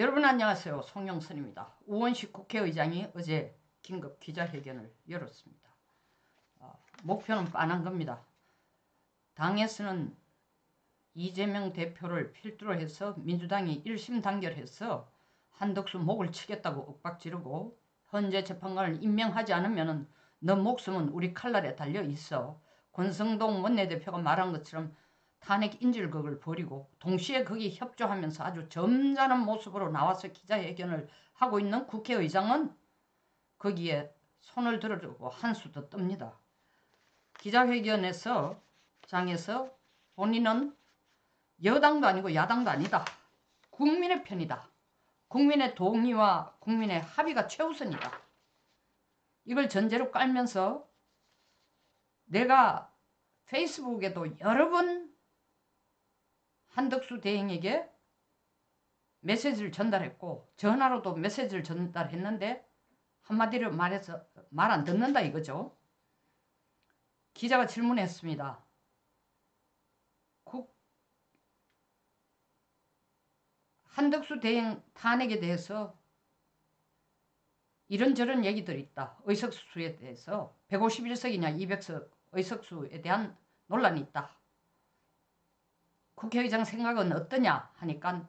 여러분 안녕하세요. 송영선입니다. 우원식 국회의장이 어제 긴급 기자회견을 열었습니다. 어, 목표는 빤한 겁니다. 당에서는 이재명 대표를 필두로 해서 민주당이 1심 단결해서 한덕수 목을 치겠다고 윽박지르고 현재 재판관을 임명하지 않으면 너 목숨은 우리 칼날에 달려 있어. 권성동 원내대표가 말한 것처럼 탄핵 인질극을 벌이고 동시에 거기 협조하면서 아주 점잖은 모습으로 나와서 기자회견을 하고 있는 국회의장은 거기에 손을 들어주고 한수도 뜹니다. 기자회견에서 장에서 본인은 여당도 아니고 야당도 아니다. 국민의 편이다. 국민의 동의와 국민의 합의가 최우선이다. 이걸 전제로 깔면서 내가 페이스북에도 여러 번 한덕수 대행에게 메시지를 전달했고 전화로도 메시지를 전달했는데 한마디로 말해서 말 안 듣는다 이거죠. 기자가 질문했습니다. 국 한덕수 대행 탄핵에 대해서 이런저런 얘기들이 있다. 의석수에 대해서 151석이냐 200석 의석수에 대한 논란이 있다. 국회의장 생각은 어떠냐 하니까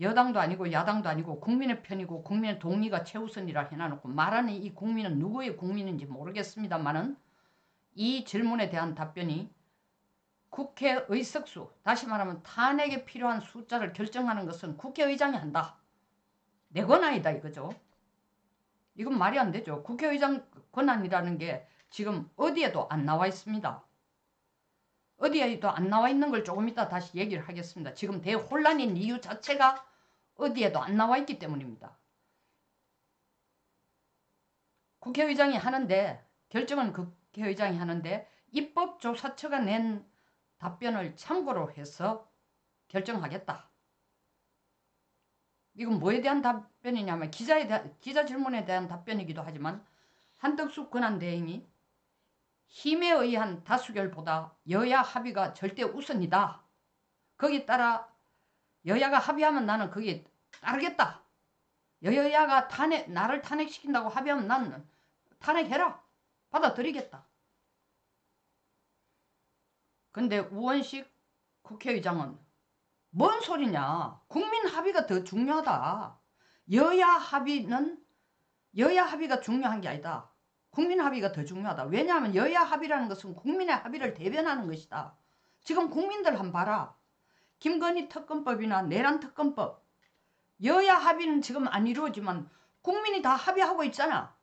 여당도 아니고 야당도 아니고 국민의 편이고 국민의 동의가 최우선이라 해놔놓고 말하는 이 국민은 누구의 국민인지 모르겠습니다만은 이 질문에 대한 답변이 국회 의석수 다시 말하면 탄핵에 필요한 숫자를 결정하는 것은 국회의장이 한다. 내 권한이다 이거죠. 이건 말이 안 되죠. 국회의장 권한이라는 게 지금 어디에도 안 나와 있습니다. 어디에도 안 나와 있는 걸 조금 이따 다시 얘기를 하겠습니다. 지금 대혼란인 이유 자체가 어디에도 안 나와 있기 때문입니다. 국회의장이 하는데 결정은 국회의장이 하는데 입법조사처가 낸 답변을 참고로 해서 결정하겠다. 이건 뭐에 대한 답변이냐면 기자에 대한, 기자 질문에 대한 답변이기도 하지만 한덕수 권한대행이 힘에 의한 다수결보다 여야 합의가 절대 우선이다. 거기 따라 여야가 합의하면 나는 거기에 따르겠다. 여야가 탄핵, 나를 탄핵시킨다고 합의하면 나는 탄핵해라. 받아들이겠다. 근데 우원식 국회의장은 뭔 소리냐. 국민 합의가 더 중요하다. 여야 합의는 여야 합의가 중요한 게 아니다. 국민 합의가 더 중요하다. 왜냐하면 여야 합의라는 것은 국민의 합의를 대변하는 것이다. 지금 국민들 한 봐라. 김건희 특검법이나 내란 특검법 여야 합의는 지금 안 이루어지만 국민이 다 합의하고 있잖아.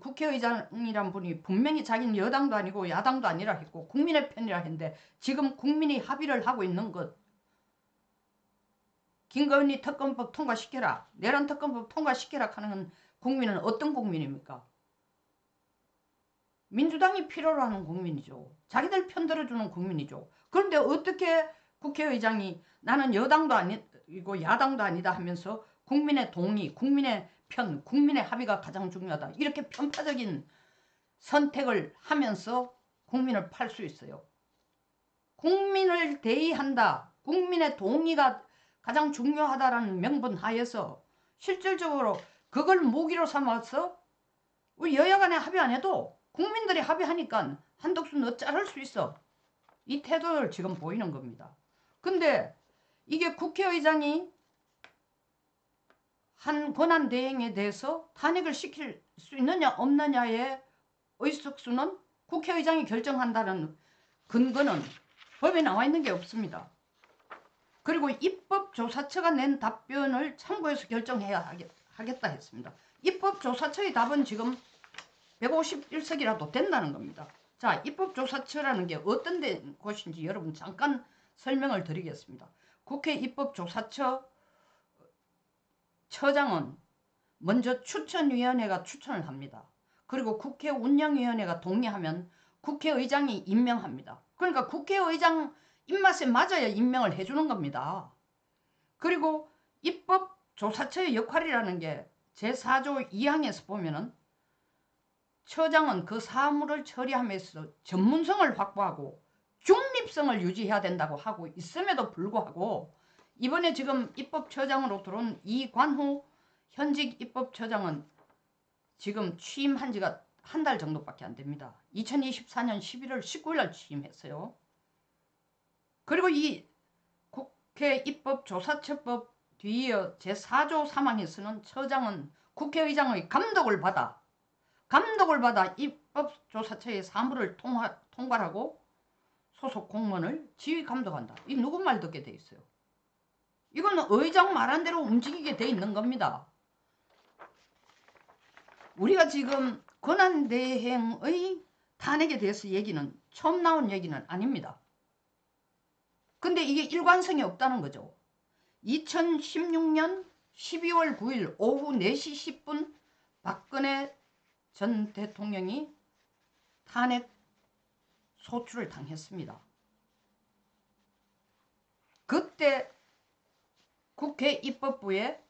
국회의장이란 분이 분명히 자기는 여당도 아니고 야당도 아니라 했고 국민의 편이라 했는데 지금 국민이 합의를 하고 있는 것 김건희 특검법 통과시켜라 내란 특검법 통과시켜라 하는 국민은 어떤 국민입니까? 민주당이 필요로 하는 국민이죠. 자기들 편 들어주는 국민이죠. 그런데 어떻게 국회의장이 나는 여당도 아니고 야당도 아니다 하면서 국민의 동의, 국민의 편, 국민의 합의가 가장 중요하다. 이렇게 편파적인 선택을 하면서 국민을 팔 수 있어요. 국민을 대의한다. 국민의 동의가 가장 중요하다라는 명분 하에서 실질적으로 그걸 모기로 삼아서 여야 간에 합의 안 해도 국민들이 합의하니까 한덕수는 어찌할 수 있어. 이 태도를 지금 보이는 겁니다. 근데 이게 국회의장이 한 권한 대행에 대해서 탄핵을 시킬 수 있느냐 없느냐의 의석수는 국회의장이 결정한다는 근거는 법에 나와 있는 게 없습니다. 그리고 입법조사처가 낸 답변을 참고해서 결정해야 하겠다 했습니다. 입법조사처의 답은 지금 151석이라도 된다는 겁니다. 자, 입법조사처라는 게 어떤 데 곳인지 여러분 잠깐 설명을 드리겠습니다. 국회 입법조사처 처장은 먼저 추천위원회가 추천을 합니다. 그리고 국회 운영위원회가 동의하면 국회의장이 임명합니다. 그러니까 국회의장 입맛에 맞아야 임명을 해주는 겁니다. 그리고 입법조사처의 역할이라는 게 제4조 2항에서 보면은 처장은 그 사무를 처리하면서 전문성을 확보하고 중립성을 유지해야 된다고 하고 있음에도 불구하고 이번에 지금 입법처장으로 들어온 이관후 현직 입법처장은 지금 취임한 지가 한 달 정도밖에 안 됩니다. 2024년 11월 19일 날 취임했어요. 그리고 이 국회 입법조사처법 뒤이어 제4조 3항에 서는 처장은 국회의장의 감독을 받아 감독을 받아 입법조사처의 사무를 통화, 통괄하고 소속 공무원을 지휘 감독한다. 이 누구 말 듣게 돼 있어요. 이거는 의장 말한 대로 움직이게 돼 있는 겁니다. 우리가 지금 권한대행의 탄핵에 대해서 얘기는 처음 나온 얘기는 아닙니다. 근데 이게 일관성이 없다는 거죠. 2016년 12월 9일 오후 4시 10분 박근혜 전 대통령이 탄핵 소추를 당했습니다. 그때 국회 입법부의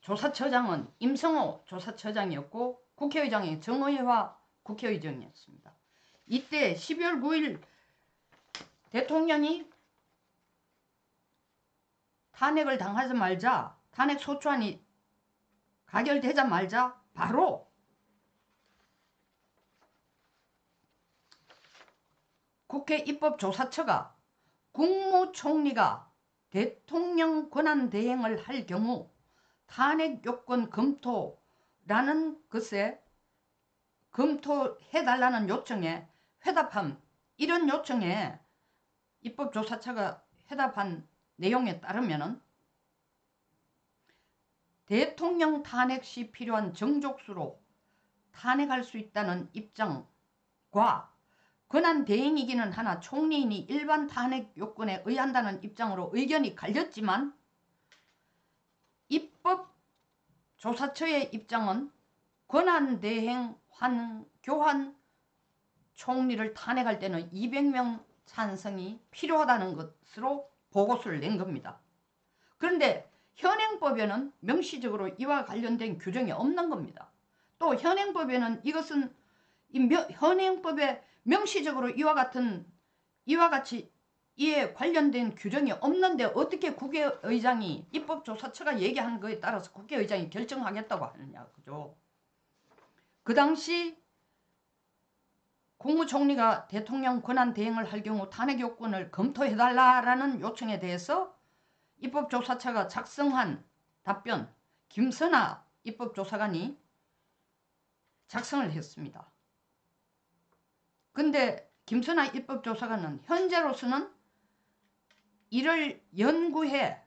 입법조사처장은 임성호 조사처장이었고 국회의장이 정의화 국회의장이었습니다. 이때 12월 9일 대통령이 탄핵을 당하지 말자 탄핵 소추안이 가결되자마자 바로 국회 입법조사처가 국무총리가 대통령 권한 대행을 할 경우 탄핵 요건 검토라는 것에 검토해달라는 요청에 회답함 이런 요청에 입법조사처가 회답한 내용에 따르면 대통령 탄핵 시 필요한 정족수로 탄핵할 수 있다는 입장과 권한 대행이기는 하나 총리인이 일반 탄핵 요건에 의한다는 입장으로 의견이 갈렸지만 입법조사처의 입장은 권한 대행 환 교환 총리를 탄핵할 때는 200명 찬성이 필요하다는 것으로 보고서를 낸 겁니다. 그런데 현행법에는 명시적으로 이와 관련된 규정이 없는 겁니다. 또 현행법에는 이것은 이 현행법에 명시적으로 이와 같은 이와 같이 이에 관련된 규정이 없는데 어떻게 국회의장이 입법조사처가 얘기하는 거에 따라서 국회의장이 결정하겠다고 하느냐 그죠? 그 당시 국무총리가 대통령 권한 대행을 할 경우 탄핵 요건을 검토해달라는 요청에 대해서 입법조사처가 작성한 답변 김선아 입법조사관이 작성을 했습니다. 근데 김선아 입법조사관은 현재로서는 이를 연구해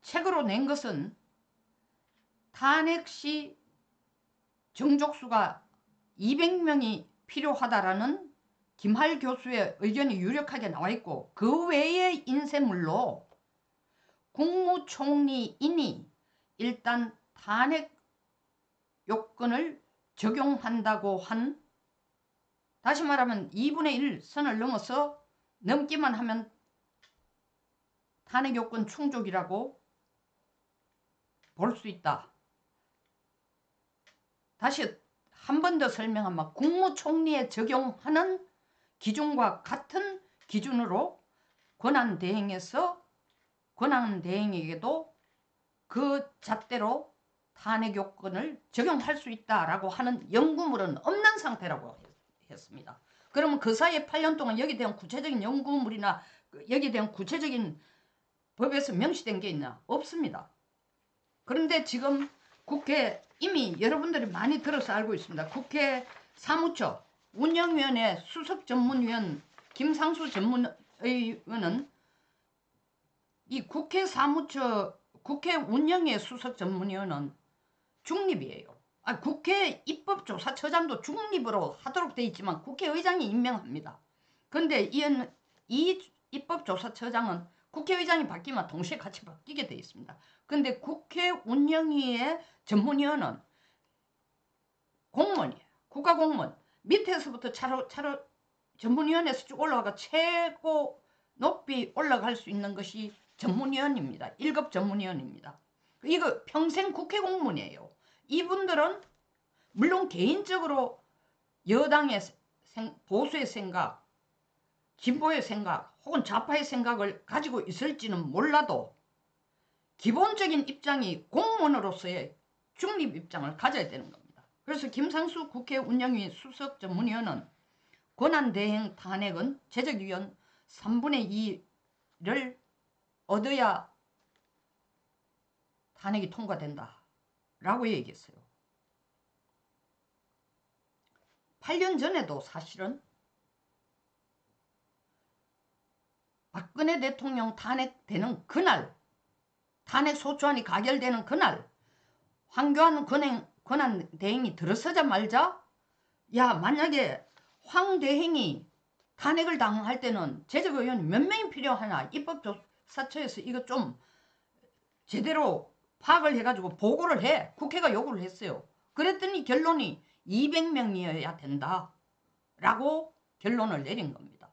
책으로 낸 것은 탄핵 시 정족수가 200명이 필요하다라는 김할 교수의 의견이 유력하게 나와 있고 그 외의 인쇄물로 국무총리인이 일단 탄핵 요건을 적용한다고 한 다시 말하면 2분의 1 선을 넘어서 넘기만 하면 탄핵 요건 충족이라고 볼 수 있다. 다시 한 번 더 설명하면 국무총리에 적용하는 기준과 같은 기준으로 권한 대행에서 권한 대행에게도 그 잣대로 탄핵 요건을 적용할 수 있다라고 하는 연구물은 없는 상태라고 했습니다. 그러면 그 사이에 8년 동안 여기에 대한 구체적인 연구물이나 여기에 대한 구체적인 법에서 명시된 게 있나? 없습니다. 그런데 지금 국회 이미 여러분들이 많이 들어서 알고 있습니다. 국회 사무처 운영위원회 수석전문위원 김상수 전문의원은 이 국회 사무처 국회 운영의 수석전문위원은 중립이에요. 아, 국회 입법조사처장도 중립으로 하도록 돼 있지만 국회의장이 임명합니다. 그런데 이, 이 입법조사처장은 국회의장이 바뀌면 동시에 같이 바뀌게 돼 있습니다. 그런데 국회 운영위의 전문위원은 공무원이에요. 국가공무원. 밑에서부터 차로, 차로 전문위원회에서 쭉 올라가 최고 높이 올라갈 수 있는 것이 전문위원입니다. 1급 전문위원입니다. 이거 평생 국회 공무원이에요. 이분들은 물론 개인적으로 여당의 생, 보수의 생각, 진보의 생각 혹은 좌파의 생각을 가지고 있을지는 몰라도 기본적인 입장이 공무원으로서의 중립 입장을 가져야 되는 겁니다. 그래서 김상수 국회 운영위 수석 전문위원은 권한대행 탄핵은 제적위원 3분의 2를 얻어야 탄핵이 통과된다. 라고 얘기했어요. 8년 전에도 사실은 박근혜 대통령 탄핵되는 그날 탄핵 소추안이 가결되는 그날 황교안 권행, 권한 대행이 들어서자말자. 야 만약에 황 대행이 탄핵을 당할 때는 제적의원이 몇 명이 필요하나 입법조사처에서 이거 좀 제대로 파악을 해가지고 보고를 해. 국회가 요구를 했어요. 그랬더니 결론이 200명이어야 된다. 라고 결론을 내린 겁니다.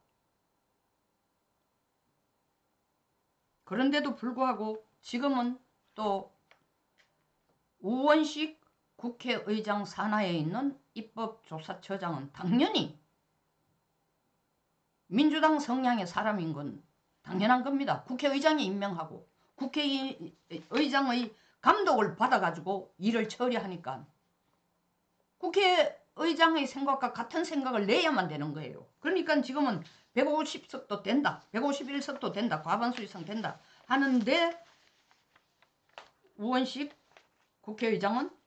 그런데도 불구하고 지금은 또 우원식 국회의장 산하에 있는 입법조사처장은 당연히 민주당 성향의 사람인 건 당연한 겁니다. 국회의장이 임명하고 국회의장의 감독을 받아가지고 일을 처리하니까 국회의장의 생각과 같은 생각을 내야만 되는 거예요. 그러니까 지금은 150석도 된다. 151석도 된다. 과반수 이상 된다. 하는데 우원식 국회의장은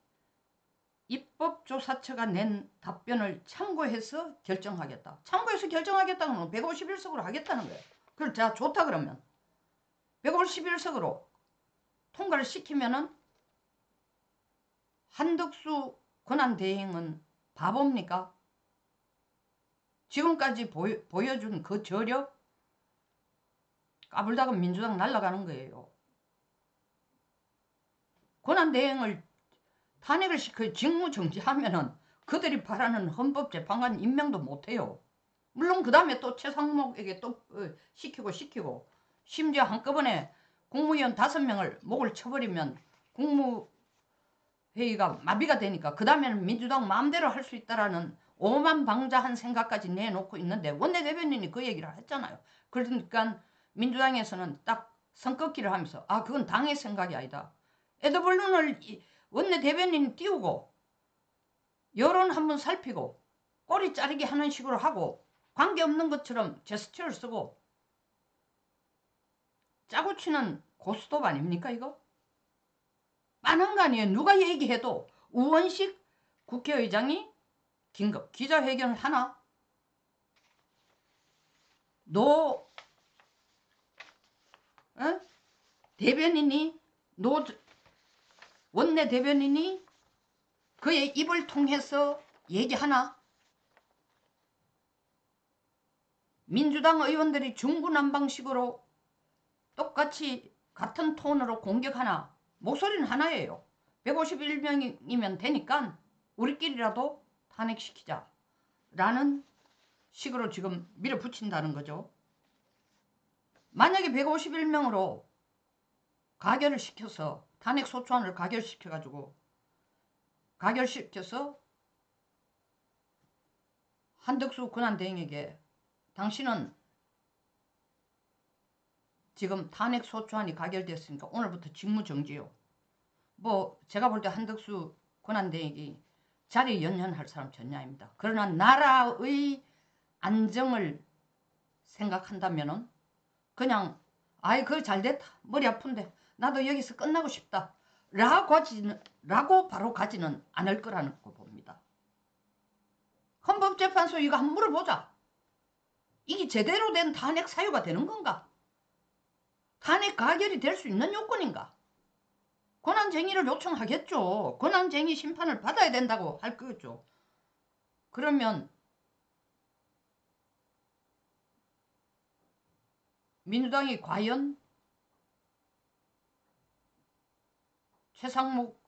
입법조사처가 낸 답변을 참고해서 결정하겠다. 참고해서 결정하겠다는 151석으로 하겠다는 거예요. 그걸 자 좋다 그러면 151석으로 통과를 시키면은 한덕수 권한대행은 바보입니까? 지금까지 보여, 보여준 그 저력 까불다가 민주당 날아가는 거예요. 권한대행을 탄핵을 시켜 직무정지하면은 그들이 바라는 헌법재판관 임명도 못해요. 물론 그 다음에 또 최상목에게 또 어, 시키고 시키고 심지어 한꺼번에 국무위원 다섯 명을 목을 쳐버리면 국무회의가 마비가 되니까 그 다음에는 민주당 마음대로 할 수 있다라는 오만 방자한 생각까지 내놓고 있는데 원내대변인이 그 얘기를 했잖아요. 그러니까 민주당에서는 딱 선긋기를 하면서 아 그건 당의 생각이 아니다. 에드벌룬을 원내 대변인 띄우고 여론 한번 살피고 꼬리 자르기 하는 식으로 하고 관계없는 것처럼 제스처를 쓰고 짜고 치는 고스톱 아닙니까 이거? 빠는 거 아니에요. 누가 얘기해도 우원식 국회의장이 긴급 기자회견을 하나? 너 어? 대변인이 노 원내 대변인이 그의 입을 통해서 얘기하나? 민주당 의원들이 중구난방식으로 똑같이 같은 톤으로 공격하나? 목소리는 하나예요. 151명이면 되니까 우리끼리라도 탄핵시키자 라는 식으로 지금 밀어붙인다는 거죠. 만약에 151명으로 가결을 시켜서 탄핵 소추안을 가결시켜가지고 가결시켜서 한덕수 권한대행에게 당신은 지금 탄핵 소추안이 가결됐으니까 오늘부터 직무정지요. 뭐 제가 볼 때 한덕수 권한대행이 자리 연연할 사람 전혀 아닙니다. 그러나 나라의 안정을 생각한다면 그냥 아이 그거 잘됐다. 머리 아픈데 나도 여기서 끝나고 싶다. 라고, 하지는, 라고 바로 가지는 않을 거라는 거 봅니다. 헌법재판소 이거 한번 물어보자. 이게 제대로 된 탄핵 사유가 되는 건가? 탄핵 가결이 될 수 있는 요건인가? 권한쟁의를 요청하겠죠. 권한쟁의 심판을 받아야 된다고 할 거죠. 그러면 민주당이 과연 최상목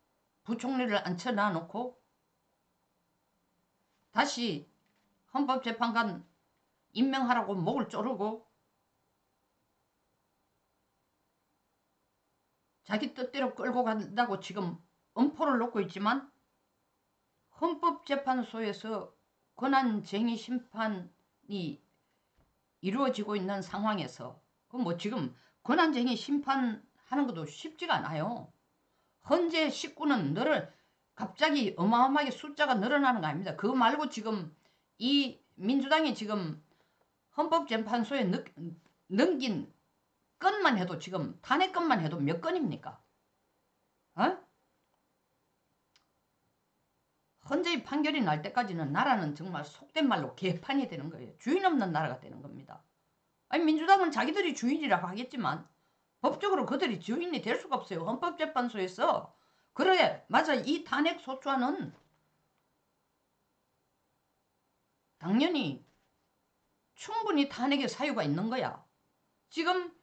부총리를 앉혀놔 놓고 다시 헌법재판관 임명하라고 목을 조르고 자기 뜻대로 끌고 간다고 지금 엄포를 놓고 있지만 헌법재판소에서 권한쟁의 심판이 이루어지고 있는 상황에서 그 뭐 지금 권한쟁의 심판하는 것도 쉽지가 않아요. 헌재 식구는 늘어 갑자기 어마어마하게 숫자가 늘어나는 거 아닙니다. 그거 말고 지금 이 민주당이 지금 헌법재판소에 넣, 넘긴 건만 해도 지금 탄핵 건만 해도 몇 건입니까? 어? 헌재의 판결이 날 때까지는 나라는 정말 속된 말로 개판이 되는 거예요. 주인 없는 나라가 되는 겁니다. 아니 민주당은 자기들이 주인이라고 하겠지만 법적으로 그들이 주인이 될 수가 없어요. 헌법재판소에서 그래 맞아 이 탄핵 소추안은 당연히 충분히 탄핵의 사유가 있는 거야. 지금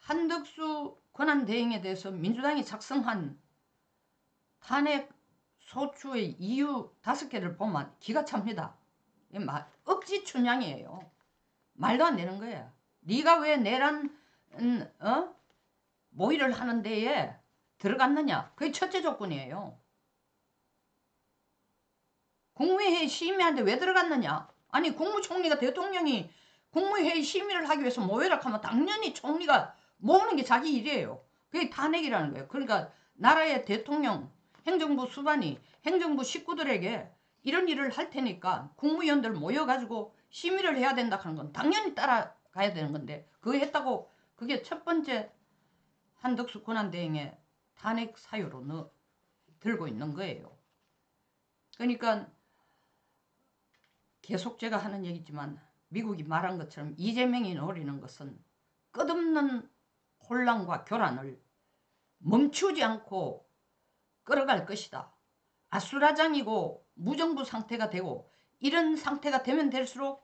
한덕수 권한대행에 대해서 민주당이 작성한 탄핵 소추의 이유 다섯 개를 보면 기가 찹니다. 억지 춘향이에요. 말도 안 되는 거야. 네가 왜 내란 음, 어? 모의를 하는 데에 들어갔느냐? 그게 첫째 조건이에요. 국무회의 심의하는데 왜 들어갔느냐? 아니 국무총리가 대통령이 국무회의 심의를 하기 위해서 모여라 하면 당연히 총리가 모으는 게 자기 일이에요. 그게 탄핵이라는 거예요. 그러니까 나라의 대통령, 행정부 수반이 행정부 식구들에게 이런 일을 할 테니까 국무위원들 모여가지고 심의를 해야 된다 하는 건 당연히 따라가야 되는 건데 그거 했다고 그게 첫 번째 한덕수 권한대행의 탄핵 사유로 넣, 들고 있는 거예요. 그러니까 계속 제가 하는 얘기지만 미국이 말한 것처럼 이재명이 노리는 것은 끝없는 혼란과 교란을 멈추지 않고 끌어갈 것이다. 아수라장이고 무정부 상태가 되고 이런 상태가 되면 될수록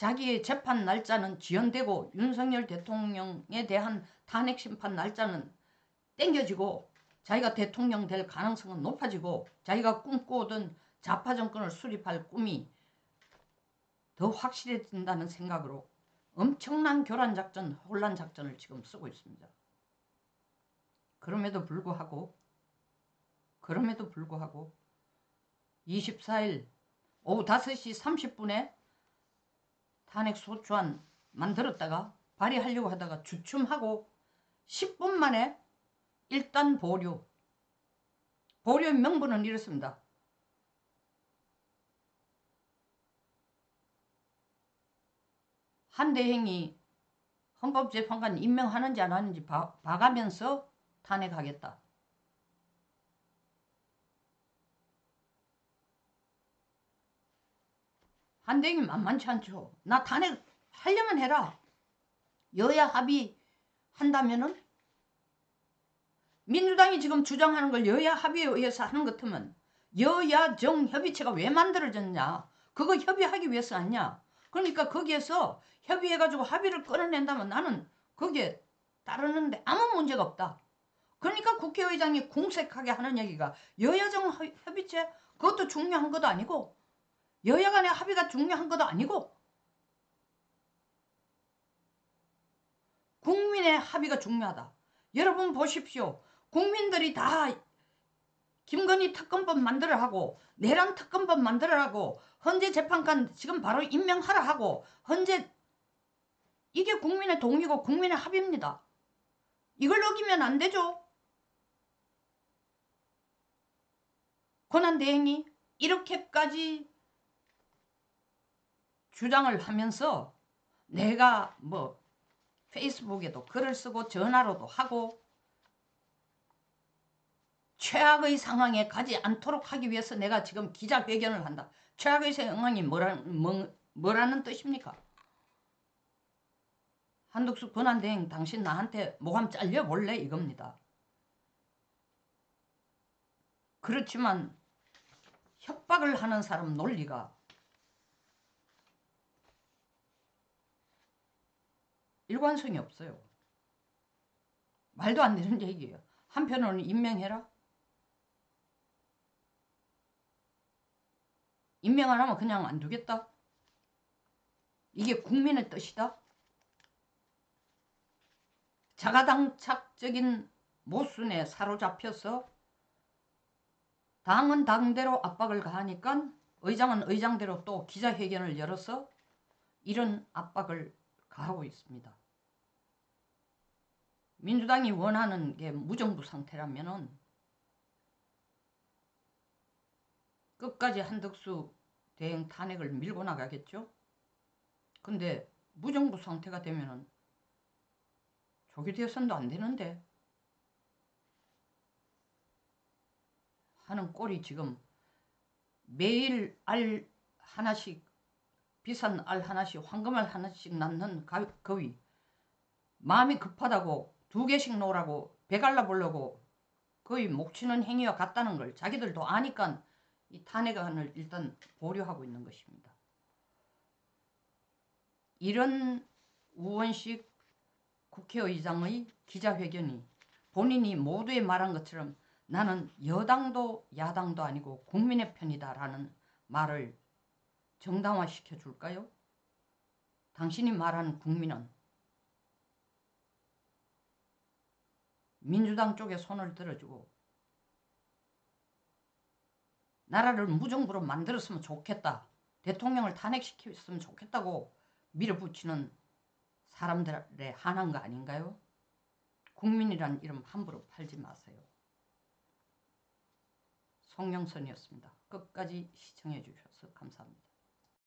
자기의 재판 날짜는 지연되고 윤석열 대통령에 대한 탄핵 심판 날짜는 땡겨지고 자기가 대통령 될 가능성은 높아지고 자기가 꿈꾸던 좌파 정권을 수립할 꿈이 더 확실해진다는 생각으로 엄청난 교란 작전, 혼란 작전을 지금 쓰고 있습니다. 그럼에도 불구하고 그럼에도 불구하고 24일 오후 5시 30분에 탄핵 소추안 만들었다가 발의하려고 하다가 주춤하고 10분 만에 일단 보류. 보류의 명분은 이렇습니다. 한 대행이 헌법재판관 임명하는지 안 하는지 봐, 봐가면서 탄핵하겠다. 한대행이 만만치 않죠. 나 탄핵 하려면 해라. 여야 합의 한다면은 민주당이 지금 주장하는 걸 여야 합의에 의해서 하는 것 같으면 여야 정 협의체가 왜 만들어졌냐? 그거 협의하기 위해서 아니냐? 그러니까 거기에서 협의해가지고 합의를 끌어낸다면 나는 거기에 따르는데 아무 문제가 없다. 그러니까 국회의장이 공색하게 하는 얘기가 여야정 협의체 그것도 중요한 것도 아니고 여야 간의 합의가 중요한 것도 아니고 국민의 합의가 중요하다. 여러분 보십시오. 국민들이 다 김건희 특검법 만들어 하고 내란 특검법 만들어 하고 헌재 재판관 지금 바로 임명하라 하고 헌재 이게 국민의 동의고 국민의 합의입니다. 이걸 어기면 안 되죠. 권한대행이 이렇게까지 주장을 하면서 내가 뭐 페이스북에도 글을 쓰고 전화로도 하고 최악의 상황에 가지 않도록 하기 위해서 내가 지금 기자회견을 한다. 최악의 상황이 뭐라, 뭐, 뭐라는 뜻입니까? 한독수 권한대행 당신 나한테 모함 잘려 볼래 이겁니다. 그렇지만 협박을 하는 사람 논리가 일관성이 없어요. 말도 안 되는 얘기예요. 한편으로는 임명해라. 임명 안 하면 그냥 안 두겠다. 이게 국민의 뜻이다. 자가당착적인 모순에 사로잡혀서 당은 당대로 압박을 가하니까 의장은 의장대로 또 기자회견을 열어서 이런 압박을 가하고 있습니다. 민주당이 원하는 게 무정부 상태라면은 끝까지 한덕수 대행 탄핵을 밀고 나가겠죠. 근데 무정부 상태가 되면은 조기 대선도 안 되는데 하는 꼴이 지금 매일 알 하나씩 비싼 알 하나씩 황금알 하나씩 낳는 거위 마음이 급하다고 두 개씩 놓으라고 배갈라 보려고 거의 목치는 행위와 같다는 걸 자기들도 아니까 이 탄핵안을 일단 보류하고 있는 것입니다. 이런 우원식 국회의장의 기자회견이 본인이 모두에 말한 것처럼 나는 여당도 야당도 아니고 국민의 편이다 라는 말을 정당화시켜 줄까요? 당신이 말하는 국민은 민주당 쪽에 손을 들어주고 나라를 무정부로 만들었으면 좋겠다. 대통령을 탄핵시켰으면 좋겠다고 밀어붙이는 사람들의 한한 거 아닌가요? 국민이란 이름 함부로 팔지 마세요. 송영선이었습니다. 끝까지 시청해 주셔서 감사합니다.